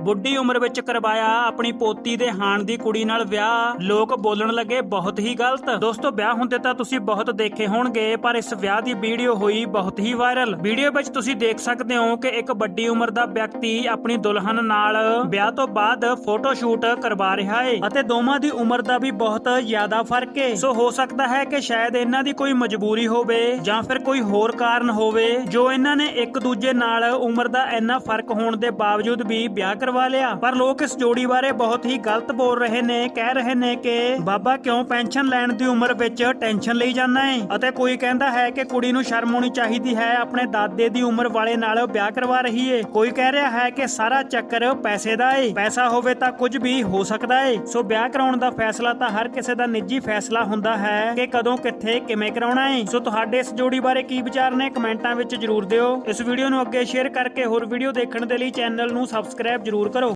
ਬੁੱਢੀ ਉਮਰ ਵਿੱਚ ਕਰਵਾਇਆ ਆਪਣੀ ਪੋਤੀ ਦੇ ਹਾਣ ਦੀ ਕੁੜੀ ਨਾਲ ਵਿਆਹ। ਲੋਕ ਬੋਲਣ ਲੱਗੇ, ਬਹੁਤ ਹੀ ਗਲਤ। ਦੋਸਤੋ, ਵਿਆਹ ਹੁੰਦੇ ਤਾਂ ਤੁਸੀਂ ਬਹੁਤ ਦੇਖੇ ਹੋਣਗੇ, ਪਰ ਇਸ ਵਿਆਹ ਦੀ ਵੀਡੀਓ ਹੋਈ ਬਹੁਤ ਹੀ ਵਾਇਰਲ। ਵੀਡੀਓ ਵਿੱਚ ਤੁਸੀਂ ਦੇਖ ਸਕਦੇ ਹੋ ਕਿ ਇੱਕ ਵੱਡੀ ਉਮਰ ਦਾ ਵਿਅਕਤੀ ਆਪਣੀ ਦੁਲਹਨ ਨਾਲ ਵਿਆਹ ਤੋਂ ਬਾਅਦ ਫੋਟੋ ਸ਼ੂਟ ਕਰਵਾ ਰਿਹਾ ਹੈ ਅਤੇ ਦੋਵਾਂ ਦੀ ਉਮਰ ਦਾ ਵੀ ਬਹੁਤ ਜ਼ਿਆਦਾ ਫ਼ਰਕ ਹੈ ਸੋ ਹੋ ਸਕਦਾ ਹੈ ਕਿ ਸ਼ਾਇਦ ਇਹਨਾਂ ਦੀ ਕੋਈ ਮਜਬੂਰੀ ਹੋਵੇ ਜਾਂ ਫਿਰ ਕੋਈ ਹੋਰ ਕਾਰਨ ਹੋਵੇ, ਜੋ ਇਹਨਾਂ ਨੇ ਇੱਕ ਦੂਜੇ ਨਾਲ ਉਮਰ ਦਾ ਇੰਨਾ ਫ਼ਰਕ ਹੋਣ ਦੇ ਬਾਵਜੂਦ ਵੀ ਵਿਆਹ ਕਰਵਾ ਲਿਆ। ਪਰ ਲੋਕ ਇਸ ਜੋੜੀ ਬਾਰੇ ਬਹੁਤ ਹੀ ਗਲਤ ਬੋਲ ਰਹੇ ਨੇ। ਕਹਿ ਰਹੇ ਨੇ ਕਿ, ਬਾਬਾ, ਕਿਉਂ ਪੈਨਸ਼ਨ ਲੈਣ ਦੀ ਉਮਰ ਵਿੱਚ ਟੈਨਸ਼ਨ ਲਈ ਜਾਂਦਾ ਹੈ ਅਤੇ ਕੋਈ ਕਹਿੰਦਾ ਹੈ ਕਿ ਕੁੜੀ ਨੂੰ ਸ਼ਰਮ ਆਉਣੀ ਚਾਹੀਦੀ ਹੈ। ਆਪਣੇ ਦਾਦੇ ਦੀ ਉਮਰ ਵਾਲੇ ਨਾਲ ਵਿਆਹ ਕਰਵਾ ਰਹੀ ਏ। ਕੋਈ ਕਹਿ ਰਿਹਾ ਹੈ ਕਿ ਸਾਰਾ ਚੱਕਰ ਪੈਸੇ ਦਾ ਏ। ਪੈਸਾ ਹੋਵੇ ਤਾਂ ਕੁਝ ਵੀ ਹੋ ਸਕਦਾ ਏ। ਸੋ ਵਿਆਹ ਕਰਾਉਣ ਦਾ ਫੈਸਲਾ ਤਾਂ ਹਰ ਕਿਸੇ ਦਾ ਨਿੱਜੀ ਫੈਸਲਾ ਹੁੰਦਾ ਹੈ ਕਿ ਕਦੋਂ, ਕਿੱਥੇ, ਕਿਵੇਂ ਕਰਾਉਣਾ ਏ। ਸੋ ਤੁਹਾਡੇ ਇਸ ਜੋੜੀ ਬਾਰੇ ਕੀ ਵਿਚਾਰ ਨੇ? ਕਮੈਂਟਾਂ ਵਿੱਚ ਜਰੂਰ ਦਿਓ। ਇਸ ਵੀਡੀਓ ਨੂੰ ਅੱਗੇ ਸ਼ੇਅਰ ਕਰਕੇ ਹੋਰ ਵੀਡੀਓ ਦੇਖਣ ਦੇ ਲਈ ਚੈਨਲ ਨੂੰ ਸਬਸਕ੍ਰਾਈਬ ਜਰੂਰ ਕਰੋ